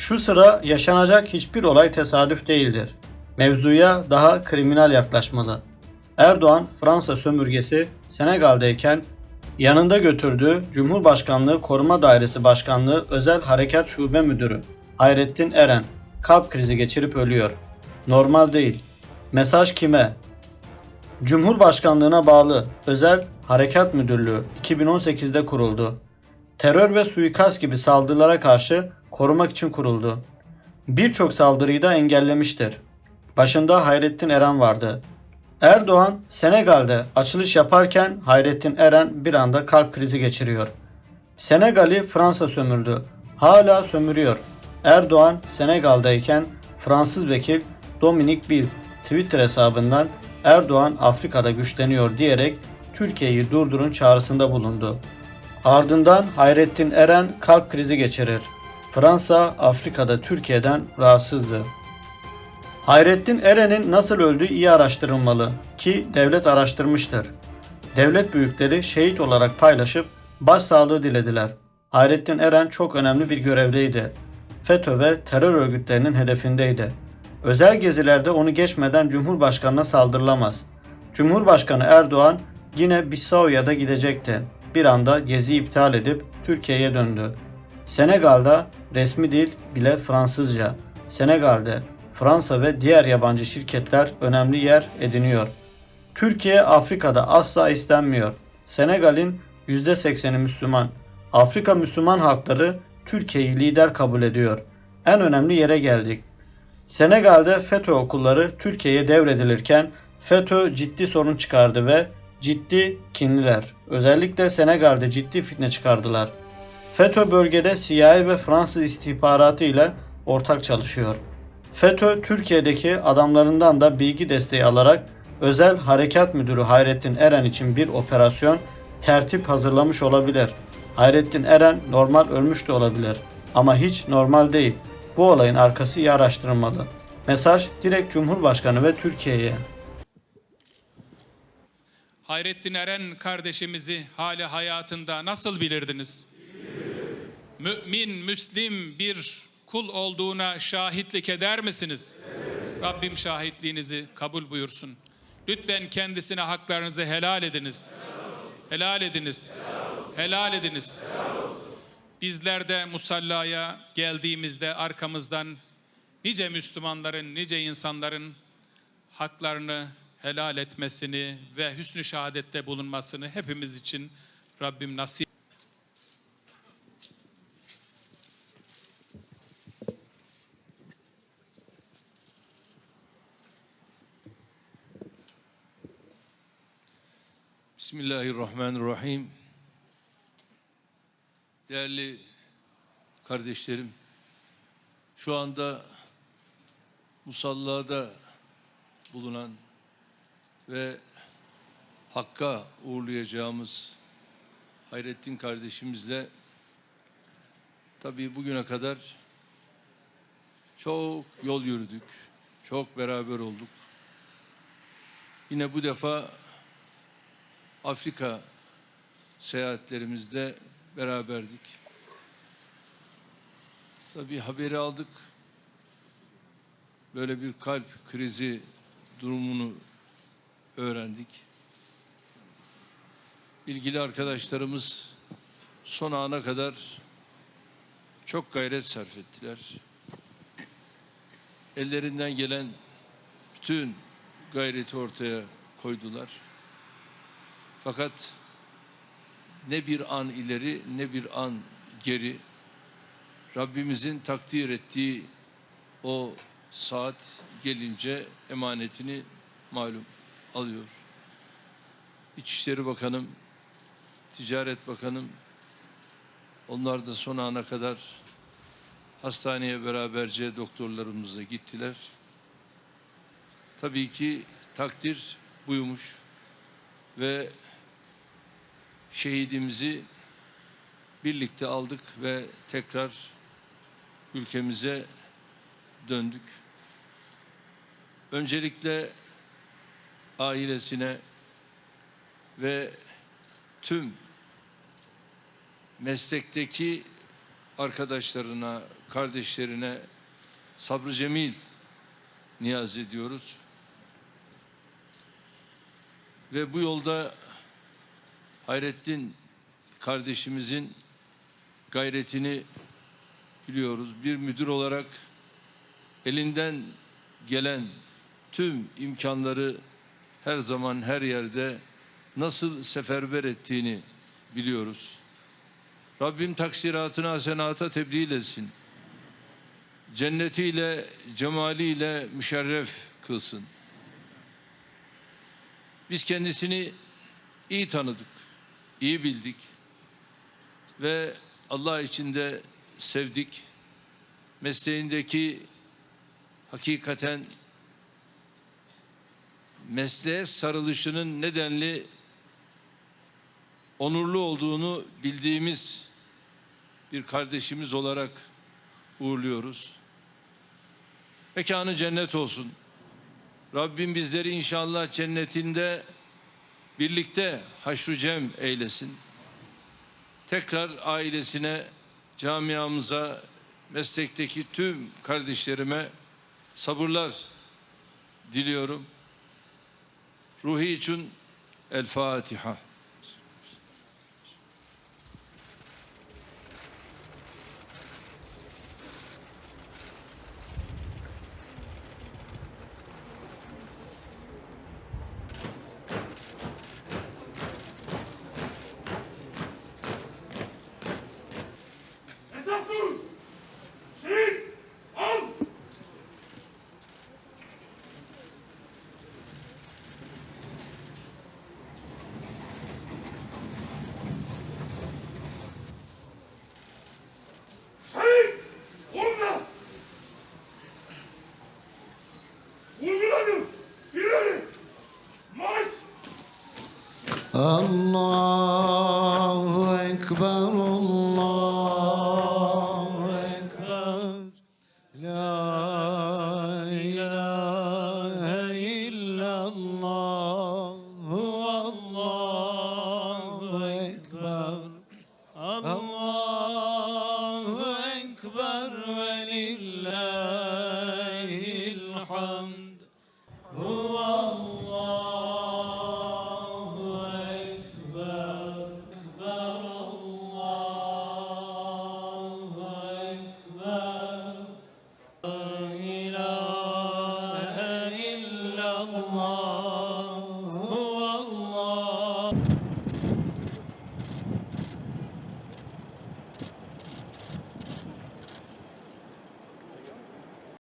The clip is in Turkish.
Şu sıra yaşanacak hiçbir olay tesadüf değildir. Mevzuya daha kriminal yaklaşmalı. Erdoğan Fransa sömürgesi Senegal'deyken yanında götürdüğü Cumhurbaşkanlığı Koruma Dairesi Başkanlığı Özel Harekat Şube Müdürü Hayrettin Eren kalp krizi geçirip ölüyor. Normal değil. Mesaj kime? Cumhurbaşkanlığına bağlı Özel Harekat Müdürlüğü 2018'de kuruldu. Terör ve suikast gibi saldırılara karşı korumak için kuruldu. Birçok saldırıyı da engellemiştir. Başında Hayrettin Eren vardı. Erdoğan Senegal'de açılış yaparken Hayrettin Eren bir anda kalp krizi geçiriyor. Senegal'i Fransa sömürdü. Hala sömürüyor. Erdoğan Senegal'dayken Fransız vekil Dominic Bill Twitter hesabından Erdoğan Afrika'da güçleniyor diyerek Türkiye'yi durdurun çağrısında bulundu. Ardından Hayrettin Eren kalp krizi geçirir. Fransa Afrika'da Türkiye'den rahatsızdı. Hayrettin Eren'in nasıl öldüğü iyi araştırılmalı ki devlet araştırmıştır. Devlet büyükleri şehit olarak paylaşıp başsağlığı dilediler. Hayrettin Eren çok önemli bir görevdeydi. FETÖ ve terör örgütlerinin hedefindeydi. Özel gezilerde onu geçmeden Cumhurbaşkanına saldırılamaz. Cumhurbaşkanı Erdoğan yine Bissau'ya da gidecekti. Bir anda gezi iptal edip Türkiye'ye döndü. Senegal'da resmi dil bile Fransızca. Senegal'de Fransa ve diğer yabancı şirketler önemli yer ediniyor. Türkiye Afrika'da asla istenmiyor. Senegal'in %80'i Müslüman. Afrika Müslüman halkları Türkiye'yi lider kabul ediyor. En önemli yere geldik. Senegal'de FETÖ okulları Türkiye'ye devredilirken FETÖ ciddi sorun çıkardı ve ciddi kinliler. Özellikle Senegal'de ciddi fitne çıkardılar. FETÖ bölgede CIA ve Fransız istihbaratı ile ortak çalışıyor. FETÖ Türkiye'deki adamlarından da bilgi desteği alarak Özel Harekat Müdürü Hayrettin Eren için bir operasyon tertip hazırlamış olabilir. Hayrettin Eren normal ölmüş de olabilir ama hiç normal değil. Bu olayın arkası iyi araştırılmalı. Mesaj direkt Cumhurbaşkanı ve Türkiye'ye. Hayrettin Eren kardeşimizi hali hayatında nasıl bilirdiniz? Mümin, Müslim bir kul olduğuna şahitlik eder misiniz? Rabbim şahitliğinizi kabul buyursun. Lütfen kendisine haklarınızı helal ediniz. Helal ediniz. Helal ediniz. Bizler de musallaya geldiğimizde arkamızdan nice Müslümanların, nice insanların haklarını helal etmesini ve hüsnü şehadette bulunmasını hepimiz için Rabbim nasip Bismillahirrahmanirrahim. Değerli kardeşlerim, şu anda musallada bulunan ve Hakk'a uğurlayacağımız Hayrettin kardeşimizle tabii bugüne kadar çok yol yürüdük, çok beraber olduk. Yine bu defa Afrika seyahatlerimizde beraberdik. Tabii haberi aldık. Böyle bir kalp krizi durumunu öğrendik. İlgili arkadaşlarımız son ana kadar çok gayret sarf ettiler. Ellerinden gelen bütün gayreti ortaya koydular. Fakat ne bir an ileri ne bir an geri Rabbimizin takdir ettiği o saat gelince emanetini malum alıyor. İçişleri Bakanım, Ticaret Bakanım onlar da son ana kadar hastaneye beraberce doktorlarımızla gittiler. Tabii ki takdir buymuş ve şehidimizi birlikte aldık ve tekrar ülkemize döndük. Öncelikle ailesine ve tüm meslekteki arkadaşlarına, kardeşlerine sabrı cemil niyaz ediyoruz. Ve bu yolda Hayrettin kardeşimizin gayretini biliyoruz. Bir müdür olarak elinden gelen tüm imkanları her zaman her yerde nasıl seferber ettiğini biliyoruz. Rabbim taksiratını hasenata tebdil etsin. Cennetiyle, cemaliyle müşerref kılsın. Biz kendisini iyi tanıdık, iyi bildik ve Allah için de sevdik. Mesleğindeki hakikaten mesleğe sarılışının nedenli onurlu olduğunu bildiğimiz bir kardeşimiz olarak uğurluyoruz. Mekanı cennet olsun. Rabbim bizleri inşallah cennetinde birlikte haşru cem eylesin. Tekrar ailesine, camiamıza, meslekteki tüm kardeşlerime sabırlar diliyorum. Ruhi için El Fatiha. Allahu Ekber, Allahu Ekber. La ilahe illallah, Allahu Ekber. Allahu Ekber ve lillahil hamd.